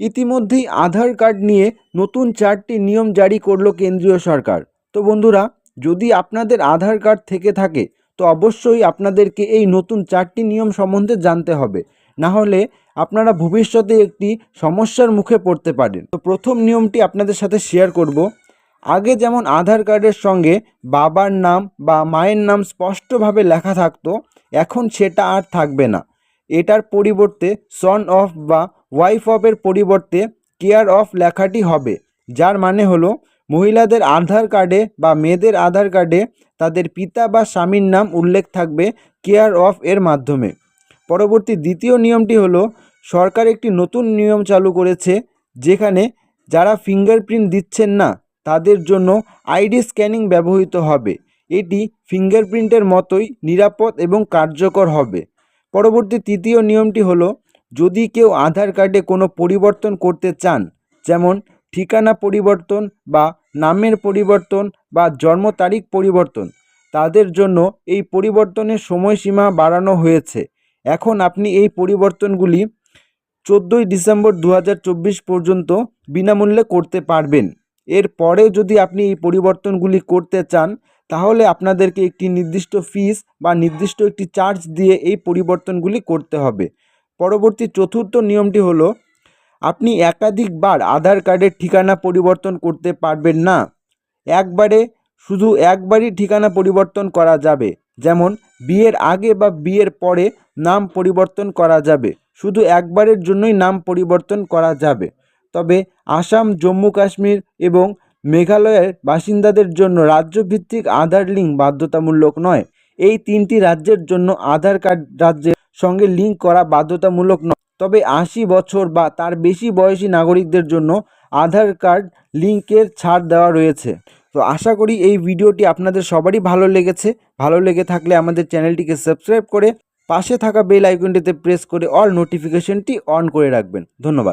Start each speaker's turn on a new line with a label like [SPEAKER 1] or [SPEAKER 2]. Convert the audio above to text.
[SPEAKER 1] ইতিমধ্যেই আধার কার্ড নিয়ে নতুন চারটি নিয়ম জারি করল কেন্দ্রীয় সরকার। তো বন্ধুরা, যদি আপনাদের আধার কার্ড থেকে থাকে, তো অবশ্যই আপনাদেরকে এই নতুন চারটি নিয়ম সম্বন্ধে জানতে হবে। না হলে আপনারা ভবিষ্যতে একটি সমস্যার মুখে পড়তে পারেন। তো প্রথম নিয়মটি আপনাদের সাথে শেয়ার করব। আগে যেমন আধার কার্ডের সঙ্গে বাবার নাম বা মায়ের নাম স্পষ্টভাবে লেখা থাকতো, এখন সেটা আর থাকবে না। এটার পরিবর্তে সন অফ বা ওয়াইফ অফের পরিবর্তে কেয়ার অফ লেখাটি হবে, যার মানে হলো মহিলাদের আধার কার্ডে বা মেয়েদের আধার কার্ডে তাদের পিতা বা স্বামীর নাম উল্লেখ থাকবে কেয়ার অফ এর মাধ্যমে। পরবর্তী দ্বিতীয় নিয়মটি হলো, সরকার একটি নতুন নিয়ম চালু করেছে, যেখানে যারা ফিঙ্গারপ্রিন্ট দিচ্ছেন না, তাদের জন্য আইডি স্ক্যানিং ব্যবহৃত হবে। এটি ফিঙ্গারপ্রিন্টের মতোই নিরাপদ এবং কার্যকর হবে। পরবর্তী তৃতীয় নিয়মটি হলো যদি কেউ আধার কার্ডে কোনো পরিবর্তন করতে চান, যেমন ঠিকানা পরিবর্তন বা নামের পরিবর্তন বা জন্ম তারিখ পরিবর্তন, তাদের জন্য এই পরিবর্তনের সময়সীমা বাড়ানো হয়েছে। এখন আপনি এই পরিবর্তনগুলি চোদ্দোই ডিসেম্বর দু হাজার চব্বিশ পর্যন্ত বিনামূল্যে করতে পারবেন। এরপরে যদি আপনি এই পরিবর্তনগুলি করতে চান, তাহলে আপনাদেরকে একটি নির্দিষ্ট ফিস বা নির্দিষ্ট একটি চার্জ দিয়ে এই পরিবর্তনগুলি করতে হবে। পরবর্তী চতুর্থ নিয়মটি হলো, আপনি একাধিকবার আধার কার্ডের ঠিকানা পরিবর্তন করতে পারবেন না। একবারে শুধু একবারই ঠিকানা পরিবর্তন করা যাবে। যেমন, বিয়ের আগে বা বিয়ের পরে নাম পরিবর্তন করা যাবে। শুধু একবারের জন্যই নাম পরিবর্তন করা যাবে। তবে আসাম, জম্মু, কাশ্মীর এবং মেঘালয়ের বাসিন্দাদের জন্য রাজ্যভিত্তিক আধার লিঙ্ক বাধ্যতামূলক নয়। এই তিনটি রাজ্যের জন্য আধার কার্ড রাজ্যের সঙ্গে লিঙ্ক করা বাধ্যতামূলক নয়। তবে আশি বছর বা তার বেশি বয়সী নাগরিকদের জন্য আধার কার্ড লিঙ্কের ছাড় দেওয়া রয়েছে। তো আশা করি এই ভিডিওটি আপনাদের সবারই ভালো লেগেছে। ভালো লেগে থাকলে আমাদের চ্যানেলটিকে সাবস্ক্রাইব করে পাশে থাকা বেল আইকনটিতে প্রেস করে অল নোটিফিকেশনটি অন করে রাখবেন। ধন্যবাদ।